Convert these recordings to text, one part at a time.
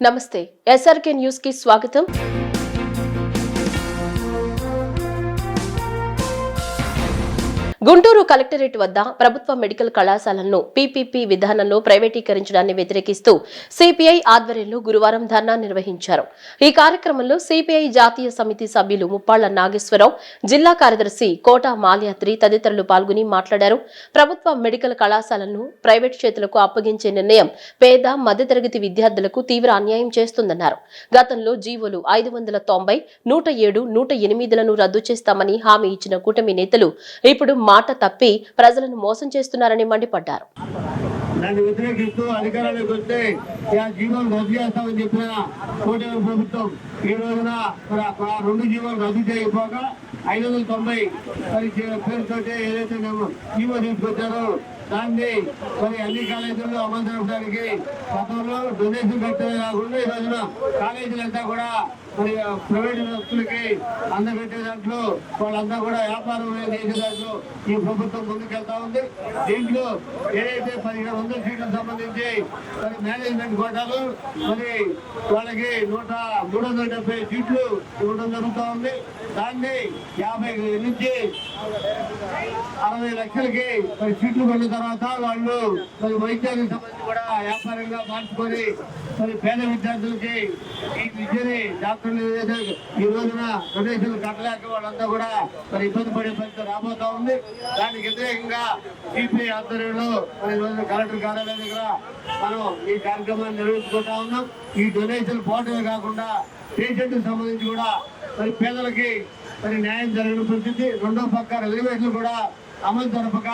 నమస్తే SRK news కి స్వాగతం గుంటూరు కలెక్టరేట్ వద్ద ప్రభుత్వ మెడికల్ కళాశాలలను పీపీపీ విధానంలో ప్రైవేటీకరించడాన్ని వ్యతిరేకిస్తూ సిపిఐ ఆధ్వర్యంలో గురువారం ధర్నా నిర్వహించారు. ఈ కార్యక్రమంలో సిపిఐ జాతీయ సమితి సభ్యులు ముప్పాళ్ళ నాగేశ్వరరావు జిల్లా కార్యదర్శి కోట మాల్యాద్రి తదితరులు పాల్గొని మాట్లాడారు. ప్రభుత్వ మెడికల్ కళాశాలను ప్రైవేట్ చేతులకు అప్పగించే నిర్ణయం పేద మధ్యతరగతి విద్యార్థులకు తీవ్ర అన్యాయం చేస్తుందన్నారు. గతంలో జీవోలు ఐదు వందల తొంభై నూట ఏడు నూట ఎనిమిదిలను రద్దు చేస్తామని హామీ ఇచ్చిన కూటమి నేతలు ఇప్పుడు మాట తప్పి ప్రజలను మోసం చేస్తున్నారని మండిపడ్డారు. దాన్ని వ్యతిరేకిస్తూ అధికారానికి వస్తే ఆ జీవోలు రద్దు చేస్తామని చెప్పిన కూటమి ప్రభుత్వం ఈ రోజున రెండు జీవోలు రద్దు చేయకపోక ఐదు వందల తొంభై మరి పేరుతో ఏదైతే మేము జీవో తీసుకొచ్చారో దాన్ని మరి అన్ని కాలేజీల్లో అమలు జరపడానికి గతంలో డొనేషన్ కట్టేది కాకుండా ఈ రోజున కాలేజీలంతా కూడా మరి ప్రైవేట్ వ్యక్తులకి అందబెట్టే దాంట్లో వాళ్ళంతా కూడా వ్యాపారం చేసే దాంట్లో ఈ ప్రభుత్వం ముందుకెళ్తా ఉంది. దీంట్లో ఏదైతే పదిహేను వందల సీట్లకు సంబంధించి మరి మేనేజ్మెంట్ కోటాలు మరి వాళ్ళకి నూట మూడు వందల డెబ్బై సీట్లు ఇవ్వడం జరుగుతూ ఉంది. దాన్ని యాభై నుంచి అరవై లక్షలకి మరి సీట్లు కొన్న తర్వాత వాళ్ళు మరి వైద్యానికి సంబంధించి కూడా వ్యాపారంగా మార్చుకొని మరి పేద విద్యార్థులకి ఈ విద్యని డాక్టర్ ఈ రోజున డొనేషన్లు కట్టలేక వాళ్ళంతా కూడా మరి ఇబ్బంది పడే పరిస్థితి రాబోతా ఉంది దానికి వ్యతిరేకంగా సిపిఐ ఆధ్వర్యంలో మరి ఈ రోజున కలెక్టర్ కార్యాలయం దగ్గర మనం ఈ కార్యక్రమాన్ని నిర్వహించుకుంటా ఉన్నాం ఈ డొనేషన్ పోవటమే కాకుండా పేషెంట్ సంబంధించి కూడా మరి పేదలకి మరి న్యాయం జరిగిన పరిస్థితి రెండో పక్క రిజర్వేషన్లు కూడా అమలు జరపక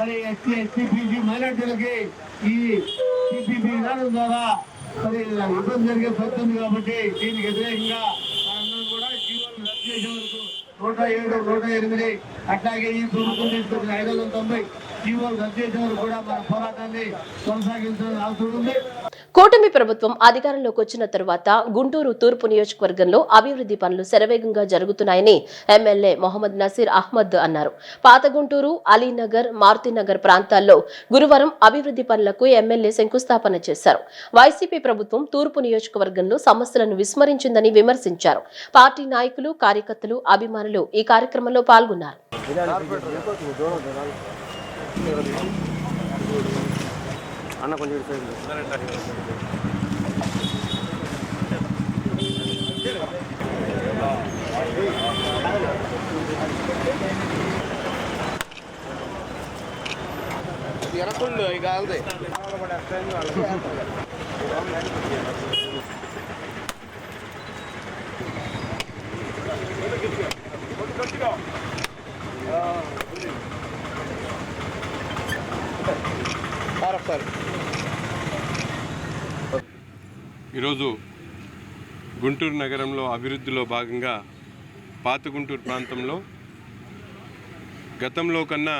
మరి ఎస్సీ ఎస్టీ పీసీ మైనార్టీలకి ఈ సిపిపి విధానం ద్వారా మరి యుద్ధం జరిగే పరిస్థితుంది కాబట్టి దీనికి వ్యతిరేకంగా మనందరం కూడా జీవోలు రద్దు చేసే వరకు నూట ఏడు నూట ఎనిమిది అట్లాగే ఈ ప్రభుత్వం తీసుకొచ్చిన ఐదు వందల తొంభై జీవోలు రద్దు చేసే వరకు కూడా మన పోరాటాన్ని కొనసాగించాల్సిన అవసరం ఉంది. కూటమి ప్రభుత్వం అధికారంలోకి వచ్చిన తరువాత గుంటూరు తూర్పు నియోజకవర్గంలో అభివృద్ధి పనులు శరవేగంగా జరుగుతున్నాయని ఎమ్మెల్యే మొహమ్మద్ నసీర్ అహ్మద్ అన్నారు. పాత గుంటూరు అలీనగర్ మారుతినగర్ ప్రాంతాల్లో గురువారం అభివృద్ధి పనులకు ఎమ్మెల్యే శంకుస్థాపన చేశారు. వైసీపీ ప్రభుత్వం తూర్పు నియోజకవర్గంలో సమస్యలను విస్మరించిందని విమర్శించారు. పార్టీ నాయకులు కార్యకర్తలు అభిమానులు ఈ కార్యక్రమంలో పాల్గొన్నారు. అన్న కొంచెం ఇటు సైడ్ ఎనకుండు ఇక ఆగదే ఈరోజు గుంటూరు నగరంలో అభివృద్ధిలో భాగంగా పాత గుంటూరు ప్రాంతంలో గతంలో కన్నా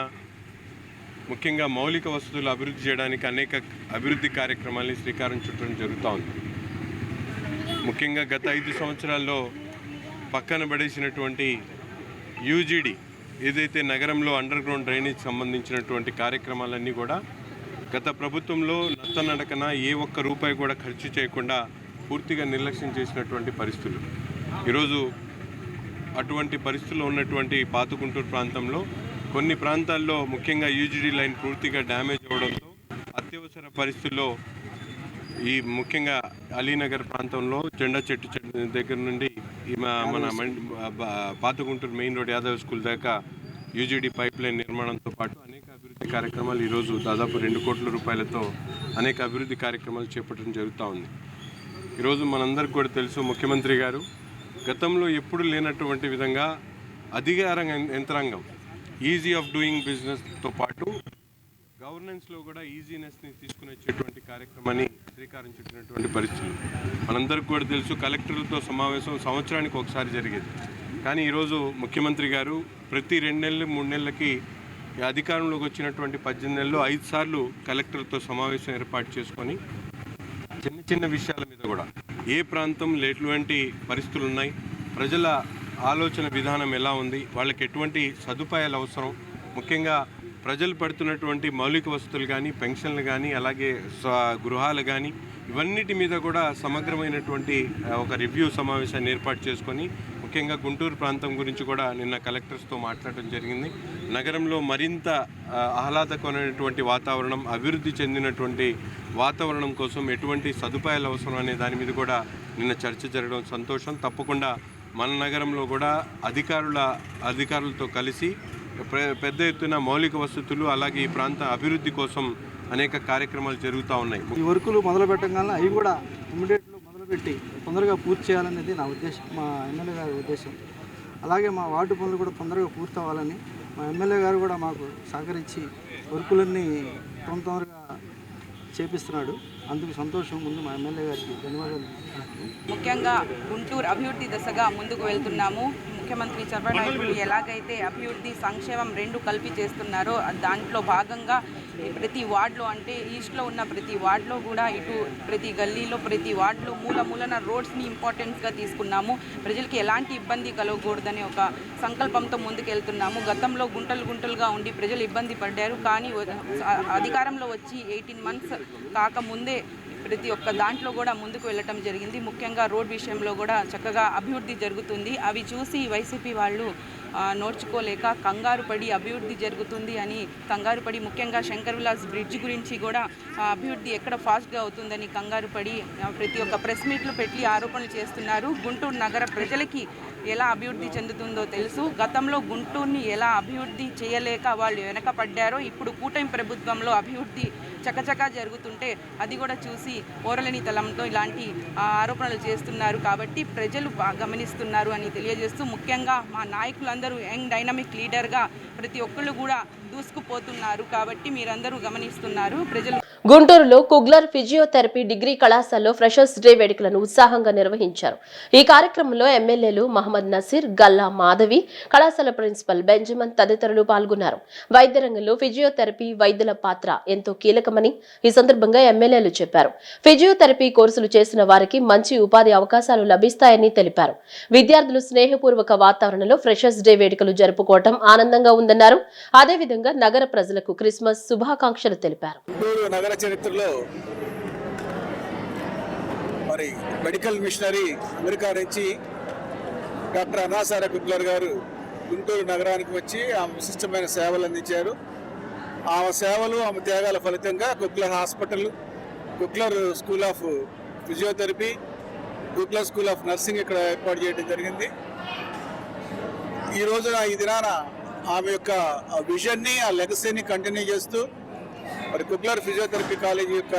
ముఖ్యంగా మౌలిక వసతులు అభివృద్ధి చేయడానికి అనేక అభివృద్ధి కార్యక్రమాలని శ్రీకారం చుట్టడం జరుగుతూ ఉంది. ముఖ్యంగా గత ఐదు సంవత్సరాల్లో పక్కన పడేసినటువంటి యూజీడీ ఏదైతే నగరంలో అండర్ గ్రౌండ్ డ్రైనేజ్ సంబంధించినటువంటి కార్యక్రమాలన్నీ కూడా గత ప్రభుత్వంలో నత్తనడకన ఏ ఒక్క రూపాయి కూడా ఖర్చు చేయకుండా పూర్తిగా నిర్లక్ష్యం చేసినటువంటి పరిస్థితులు. ఈరోజు అటువంటి పరిస్థితుల్లో ఉన్నటువంటి పాతగుంటూరు ప్రాంతంలో కొన్ని ప్రాంతాల్లో ముఖ్యంగా యూజీడీ లైన్ పూర్తిగా డ్యామేజ్ అవడంతో అత్యవసర పరిస్థితుల్లో ఈ ముఖ్యంగా అలీనగర్ ప్రాంతంలో జెండా చెట్టు దగ్గర నుండి ఈ మన మం- మెయిన్ రోడ్ యాదవ్ స్కూల్ దాకా యూజీడీ పైప్ లైన్ నిర్మాణంతో పాటు కార్యక్రమాలు ఈరోజు దాదాపు రెండు కోట్ల రూపాయలతో అనేక అభివృద్ధి కార్యక్రమాలు చేపట్టడం జరుగుతూ ఉంది. ఈరోజు మనందరికి కూడా తెలుసు ముఖ్యమంత్రి గారు గతంలో ఎప్పుడు లేనటువంటి విధంగా అధికార యంత్రాంగం ఈజీ ఆఫ్ డూయింగ్ బిజినెస్తో పాటు గవర్నెన్స్లో కూడా ఈజీనెస్ని తీసుకుని వచ్చేటువంటి కార్యక్రమాన్ని శ్రీకారం చుట్టినటువంటి పరిస్థితులు. మనందరికీ కూడా తెలుసు కలెక్టర్లతో సమావేశం సంవత్సరానికి ఒకసారి జరిగేది. కానీ ఈరోజు ముఖ్యమంత్రి గారు ప్రతి రెండు నెలలు మూడు నెలలకి అధికారంలోకి వచ్చినటువంటి పద్దెనిమిది నెలల్లో ఐదు సార్లు కలెక్టర్తో సమావేశం ఏర్పాటు చేసుకొని చిన్న చిన్న విషయాల మీద కూడా ఏ ప్రాంతం ఎటువంటి పరిస్థితులు ఉన్నాయి ప్రజల ఆలోచన విధానం ఎలా ఉంది వాళ్ళకి ఎటువంటి సదుపాయాలు అవసరం ముఖ్యంగా ప్రజలు పడుతున్నటువంటి మౌలిక వసతులు కానీ పెన్షన్లు కానీ అలాగే స్వ- గృహాలు కానీ ఇవన్నిటి మీద కూడా సమగ్రమైనటువంటి ఒక రివ్యూ సమావేశాన్ని ఏర్పాటు చేసుకొని ముఖ్యంగా గుంటూరు ప్రాంతం గురించి కూడా నిన్న కలెక్టర్స్తో మాట్లాడటం జరిగింది. నగరంలో మరింత ఆహ్లాదకరమైనటువంటి వాతావరణం అభివృద్ధి చెందినటువంటి వాతావరణం కోసం ఎటువంటి సదుపాయాలు అవసరం అనే దాని మీద కూడా నిన్న చర్చ జరగడం సంతోషం. తప్పకుండా మన నగరంలో కూడా అధికారుల అధికారులతో కలిసి పెద్ద ఎత్తున మౌలిక వసతులు అలాగే ఈ ప్రాంత అభివృద్ధి కోసం అనేక కార్యక్రమాలు జరుగుతూ ఉన్నాయి. ఈ వర్కులు మొదలు పెట్టగానే అవి కూడా ఇమ్మీడియట్లో పెట్టి తొందరగా పూర్తి చేయాలనేది నా ఉద్దేశం మా ఎమ్మెల్యే గారి ఉద్దేశం. అలాగే మా వార్డు పనులు కూడా తొందరగా పూర్తి అవ్వాలని మా ఎమ్మెల్యే గారు కూడా మాకు సహకరించి వర్కులన్నీ తొందర తొందరగా చేపిస్తున్నాడు. అందుకు సంతోషం ముందు మా ఎమ్మెల్యే గారికి. ధన్యవాదాలు. ముఖ్యంగా గుంటూరు అభివృద్ధి దశగా ముందుకు వెళ్తున్నాము. ముఖ్యమంత్రి చంద్రబాబు ఎలాగైతే అభివృద్ధి సంక్షేమం రెండు కలిపి చేస్తున్నారో దాంట్లో భాగంగా ప్రతి వార్డులో అంటే ఈస్ట్లో ఉన్న ప్రతి వార్డులో కూడా ఇటు ప్రతి గల్లీలో ప్రతి వార్డులో మూల మూలన రోడ్స్ని ఇంపార్టెన్స్గా తీసుకున్నాము. ప్రజలకి ఎలాంటి ఇబ్బంది కలగకూడదనే ఒక సంకల్పంతో ముందుకెళ్తున్నాము. గతంలో గుంటలు గుంటలుగా ఉండి ప్రజలు ఇబ్బంది పడ్డారు. కానీ అధికారంలో వచ్చి ఎయిటీన్ మంత్స్ కాకముందే ప్రతి ఒక్క దాంట్లో కూడా ముందుకు వెళ్ళటం జరిగింది. ముఖ్యంగా రోడ్ విషయంలో కూడా చక్కగా అభివృద్ధి జరుగుతుంది. అవి చూసి వైసీపీ వాళ్ళు నోడ్చుకోలేక నోర్చుకోలేక కంగారు పడి అభివృద్ధి జరుగుతుంది అని కంగారు పడి ముఖ్యంగా శంకర్ విలాస్ బ్రిడ్జ్ గురించి కూడా అభివృద్ధి ఎక్కడ ఫాస్ట్గా అవుతుందని కంగారు పడి ప్రతి ఒక్క ప్రెస్ మీట్లు పెట్టి ఆరోపణలు చేస్తున్నారు. గుంటూరు నగర ప్రజలకి ఎలా అభివృద్ధి చెందుతుందో తెలుసు. గతంలో గుంటూరుని ఎలా అభివృద్ధి చేయలేక వాళ్ళు వెనకపడ్డారో ఇప్పుడు కూటమి ప్రభుత్వంలో అభివృద్ధి చకచకా జరుగుతుంటే అది కూడా చూసి ఓరలేని తలంతో ఇలాంటి ఆరోపణలు చేస్తున్నారు. కాబట్టి ప్రజలు గమనిస్తున్నారు అని తెలియజేస్తూ ముఖ్యంగా మా నాయకులందరూ యంగ్ డైనమిక్ లీడర్గా ప్రతి ఒక్కళ్ళు కూడా దూసుకుపోతున్నారు. కాబట్టి మీరందరూ గమనిస్తున్నారు. ప్రజలు గుంటూరులో కుగ్లర్ ఫిజియోథెరపీ డిగ్రీ కళాశాలలో ఫ్రెషర్స్ డే వేడుకలను ఉత్సాహంగా నిర్వహించారు. ఈ కార్యక్రమంలో ఎమ్మెల్యేలు మహమ్మద్ నసీర్ గల్లా మాధవి కళాశాల ప్రిన్సిపల్ బెంజమిన్ తదితరులు పాల్గొన్నారు. వైద్య రంగంలో ఫిజియోథెరపీ వైద్యుల పాత్ర ఎంతో కీలకమని ఈ సందర్భంగా ఎమ్మెల్యేలు చెప్పారు. ఫిజియోథెరపీ కోర్సులు చేసిన వారికి మంచి ఉపాధి అవకాశాలు లభిస్తాయని తెలిపారు. విద్యార్థులు స్నేహపూర్వక వాతావరణంలో ఫ్రెషర్స్ డే వేడుకలు జరుపుకోవటం ఆనందంగా ఉందన్నారు. అదేవిధంగా నగర ప్రజలకు క్రిస్మస్ శుభాకాంక్షలు తెలిపారు. గుంటూరు చరిత్రలో మరి మెడికల్ మిషనరీ అమెరికా నుంచి డాక్టర్ అనాసార కుక్లర్ గారు గుంటూరు నగరానికి వచ్చి ఆమె విశిష్టమైన సేవలు అందించారు. ఆమె సేవలు ఆమె త్యాగాల ఫలితంగా Kugler hospital Kugler school of physiotherapy Kugler school of nursing ఇక్కడ ఏర్పాటు చేయడం జరిగింది. ఈ రోజున ఈ దినాన ఆమె యొక్క ఆ విజన్ని ఆ లెగసీని కంటిన్యూ చేస్తూ మరి కుక్లర్ ఫిజియోథెరపీ కాలేజీ యొక్క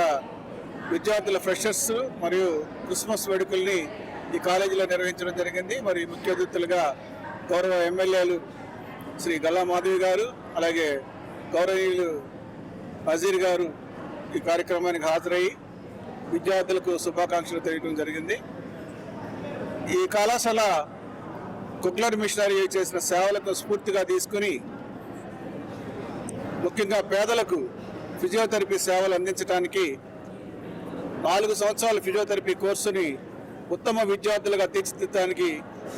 విద్యార్థుల ఫ్రెషర్స్ మరియు క్రిస్మస్ వేడుకల్ని ఈ కాలేజీలో నిర్వహించడం జరిగింది. మరి ముఖ్య అతిథులుగా గౌరవ ఎమ్మెల్యేలు శ్రీ గల్లా మాధవి గారు అలాగే గౌరవనీయులు నజీర్ గారు ఈ కార్యక్రమానికి హాజరయ్యి విద్యార్థులకు శుభాకాంక్షలు తెలియడం జరిగింది. ఈ కళాశాల కుక్లర్ మిషనరీ చేసిన సేవలకు స్ఫూర్తిగా తీసుకుని ముఖ్యంగా పేదలకు ఫిజియోథెరపీ సేవలు అందించడానికి నాలుగు సంవత్సరాల ఫిజియోథెరపీ కోర్సుని ఉత్తమ విద్యార్థులుగా తీర్చిదిద్దడానికి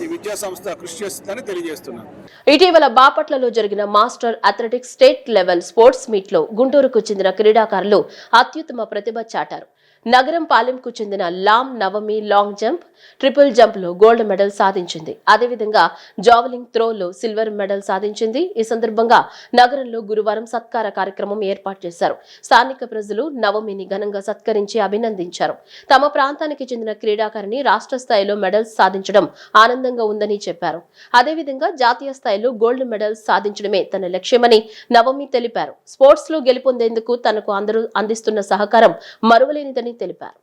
ఈ విద్యా సంస్థ కృషి చేస్తుందని తెలియజేస్తున్నాను. ఇటీవల బాపట్లలో జరిగిన master athletics state level sports మీట్లో గుంటూరుకు చెందిన క్రీడాకారులు అత్యుత్తమ ప్రతిభ చాటారు. నగరం పాలెంకు చెందిన లామ్ నవమి లాంగ్ జంప్ ట్రిపుల్ జంప్లో గోల్డ్ మెడల్ సాధించింది. అదేవిధంగా జావలింగ్ త్రోలో సిల్వర్ మెడల్ సాధించింది. ఈ సందర్భంగా నగరంలో గురువారం సత్కార కార్యక్రమం ఏర్పాటు చేశారు. స్థానిక ప్రజలు నవమిని ఘనంగా సత్కరించి అభినందించారు. తమ ప్రాంతానికి చెందిన క్రీడాకారిణి రాష్ట్ర స్థాయిలో మెడల్స్ సాధించడం ఆనందంగా ఉందని చెప్పారు. అదేవిధంగా జాతీయ స్థాయిలో గోల్డ్ మెడల్స్ సాధించడమే తన లక్ష్యమని నవమి తెలిపారు. స్పోర్ట్స్లో గెలుపొందేందుకు తనకు అందరూ అందిస్తున్న సహకారం మరువలేనిదని తెలిపారు.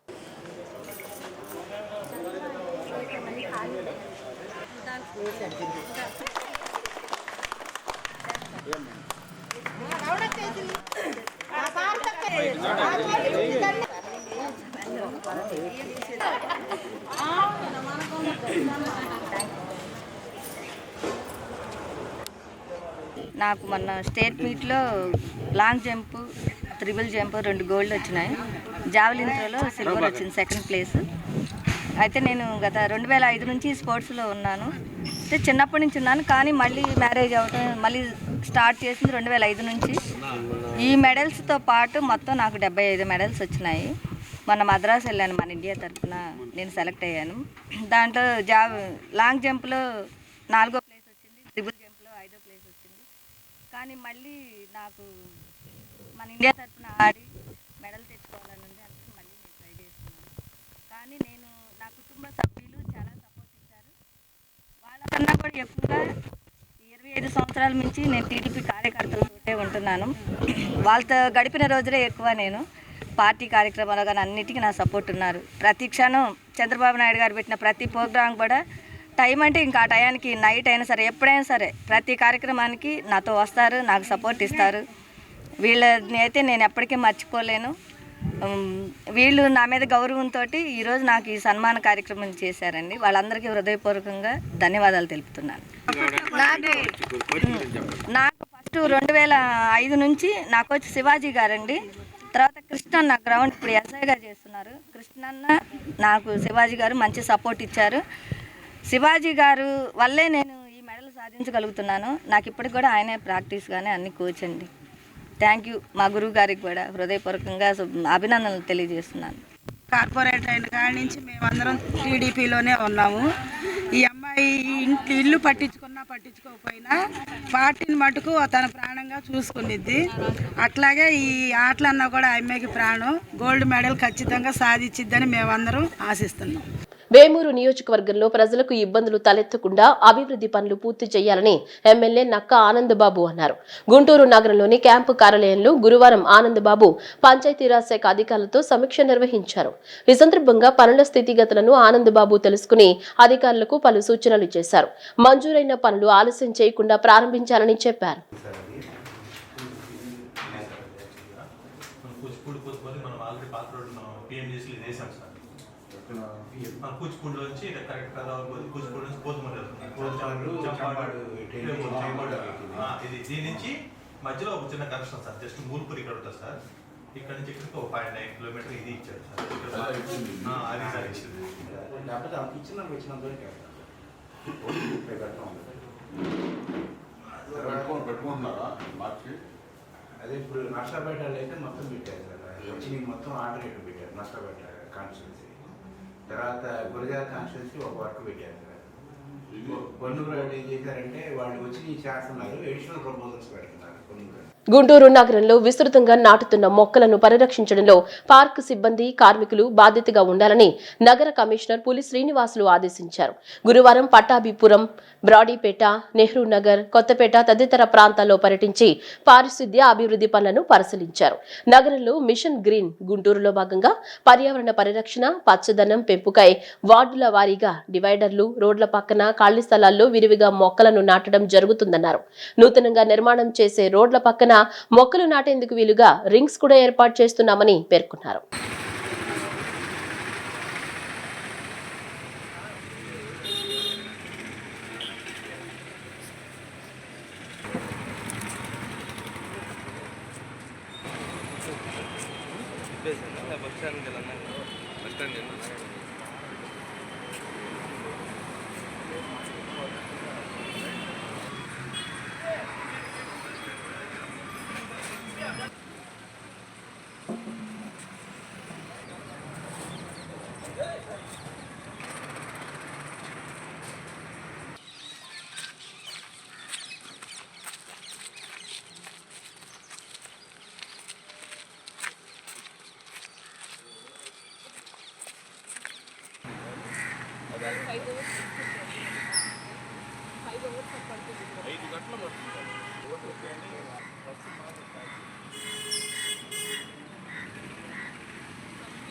నాకు మొన్న స్టేట్ మీట్లో లాంగ్ జంప్ త్రిబుల్ జంప్ రెండు గోల్డ్ వచ్చినాయి. జావలిన్ త్రోలో సిల్వర్ వచ్చింది సెకండ్ ప్లేస్ అయితే నేను గత రెండు వేల ఐదు నుంచి స్పోర్ట్స్లో ఉన్నాను. అంటే చిన్నప్పటి నుంచి ఉన్నాను కానీ మళ్ళీ మ్యారేజ్ అవ్వటం మళ్ళీ స్టార్ట్ చేసింది రెండు వేల ఐదు నుంచి. ఈ మెడల్స్తో పాటు మొత్తం నాకు డెబ్బై ఐదు మెడల్స్ వచ్చినాయి. మొన్న మద్రాసు వెళ్ళాను మన ఇండియా తరఫున నేను సెలెక్ట్ అయ్యాను. దాంట్లో జా లాంగ్ జంప్లో నాలుగో ప్లేస్ వచ్చింది ట్రిపుల్ జంప్లో ఐదో ప్లేస్ వచ్చింది. కానీ మళ్ళీ నాకు మన ఇండియా తరఫున ఆడి మెడల్ తెచ్చుకోవాలని ఉంది అందుకే మళ్ళీ నేను ట్రై చేస్తున్నాను కానీ నేను నా కుటుంబ సభ్యులు చాలా సపోర్ట్ ఇచ్చారు వాళ్ళకన్నా కూడా ఎక్కువగా ఇరవై ఐదు సంవత్సరాల నుంచి నేను టీడీపీ కార్యకర్తలతోటే ఉంటున్నాను. వాళ్ళతో గడిపిన రోజులే ఎక్కువ నేను. పార్టీ కార్యక్రమాలు కానీ అన్నిటికీ నా సపోర్ట్ ఉన్నారు. ప్రతి క్షణం చంద్రబాబు నాయుడు గారు పెట్టిన ప్రతి ప్రోగ్రాం కూడా టైం అంటే ఇంకా ఆ టయానికి నైట్ అయినా సరే ఎప్పుడైనా సరే ప్రతి కార్యక్రమానికి నాతో వస్తారు నాకు సపోర్ట్ ఇస్తారు. వీళ్ళని అయితే నేను ఎప్పటికీ మర్చిపోలేను. వీళ్ళు నా మీద గౌరవంతో ఈరోజు నాకు ఈ సన్మాన కార్యక్రమం చేశారండి. వాళ్ళందరికీ హృదయపూర్వకంగా ధన్యవాదాలు తెలుపుతున్నాను. నాకు నాకు ఫస్ట్ రెండు వేల ఐదు నుంచి నాకు వచ్చి శివాజీ గారండి. తర్వాత కృష్ణన్న గ్రౌండ్ ఇప్పుడు ఎస్ఐగా చేస్తున్నారు. కృష్ణన్న నాకు శివాజీ గారు మంచి సపోర్ట్ ఇచ్చారు. శివాజీ గారు వల్లే నేను ఈ మెడల్ సాధించగలుగుతున్నాను. నాకు ఇప్పటికి కూడా ఆయనే ప్రాక్టీస్ కానీ అన్ని కోచ్ అండి. థ్యాంక్ యూ మా గురువు గారికి కూడా హృదయపూర్వకంగా అభినందనలు తెలియజేస్తున్నాను. కార్పొరేట్ అయిన కాడి నుంచి మేమందరం టీడీపీలోనే ఉన్నాము. ఈ అమ్మాయి ఇంట్లో ఇంటి ఇల్లు పట్టించుకున్నా పట్టించుకోకపోయినా పార్టీని మటుకు తన ప్రాణంగా చూసుకునిద్ది అట్లాగే ఈ ఆటలన్నా కూడా ఆ అమ్మాయికి ప్రాణం. గోల్డ్ మెడల్ ఖచ్చితంగా సాధించిద్దని మేమందరం ఆశిస్తున్నాం. వేమూరు నియోజకవర్గంలో ప్రజలకు ఇబ్బందులు తలెత్తకుండా అభివృద్ధి పనులు పూర్తి చేయాలని ఎమ్మెల్యే నక్క ఆనందబాబు అన్నారు గుంటూరు నగరంలోని క్యాంపు కార్యాలయంలో గురువారం ఆనందబాబు పంచాయతీరాజ్ శాఖ అధికారులతో సమీక్ష నిర్వహించారు ఈ సందర్భంగా పనుల స్థితిగతులను ఆనందబాబు తెలుసుకుని అధికారులకు పలు సూచనలు చేశారు మంజూరైన పనులు ఆలస్యం చేయకుండా ప్రారంభించాలని చెప్పారు మన కూచిపూడి కూచిపూడి మనం ఆల్రెడీ పాత రోడ్డు మనం పిఎంజీసీలో వేసాం సార్ మన కూచిపూడిలో నుంచి కరెక్ట్ కదా కూచిపూడి నుంచి. ఆ, ఇది దీని నుంచి మధ్యలో ఒక చిన్న కనెక్షన్ సార్ జస్ట్ మూల్పూర్ ఇక్కడ ఉంటుంది సార్. ఇక్కడ నుంచి ఇక్కడికి ఒక ఫైవ్ నైన్ కిలోమీటర్ ఇది ఇచ్చాడు సార్. అది సార్ ఇచ్చింది లేకపోతే అంత ఇచ్చిన వచ్చినంత వరకు పెట్టుకుంటున్నారా? మార్చి? అదే ఇప్పుడు నష్టపేటలు అయితే మొత్తం పెట్టారు సార్. వచ్చి మొత్తం ఆర్డర్ పెట్టారు నష్టపేట కాన్స్టిట్యున్సీ. తర్వాత గురజాల కాన్స్టిట్యున్సీ ఒక వర్క్ పెట్టారు సార్. పొన్నూరు ఏం చేశారంటే వాళ్ళు వచ్చి చేస్తున్నారు ఎడిషనల్ ప్రపోజల్స్ పెడుతున్నారు. గుంటూరు నగరంలో విస్తృతంగా నాటుతున్న మొక్కలను పరిరక్షించడంలో పార్క్ సిబ్బంది కార్మికులు బాధ్యతగా ఉండాలని నగర కమిషనర్ పులి శ్రీనివాసులు ఆదేశించారు. గురువారం పట్టాభిపురం బ్రాడీపేట నెహ్రూ నగర్ కొత్తపేట తదితర ప్రాంతాల్లో పర్యటించి పారిశుద్ధ్య అభివృద్ధి పనులను పరిశీలించారు. నగరంలో మిషన్ గ్రీన్ గుంటూరులో భాగంగా పర్యావరణ పరిరక్షణ పచ్చదనం పెంపుకై వార్డుల వారీగా డివైడర్లు రోడ్ల పక్కన ఖాళీ స్థలాల్లో విరివిగా మొక్కలను నాటడం జరుగుతుందన్నారు. నూతనంగా నిర్మాణం చేసే రోడ్ల పక్కన మొక్కలు నాటేందుకు వీలుగా రింగ్స్ కూడా ఏర్పాటు చేస్తున్నామని పేర్కొన్నారు. Bus stand bus stand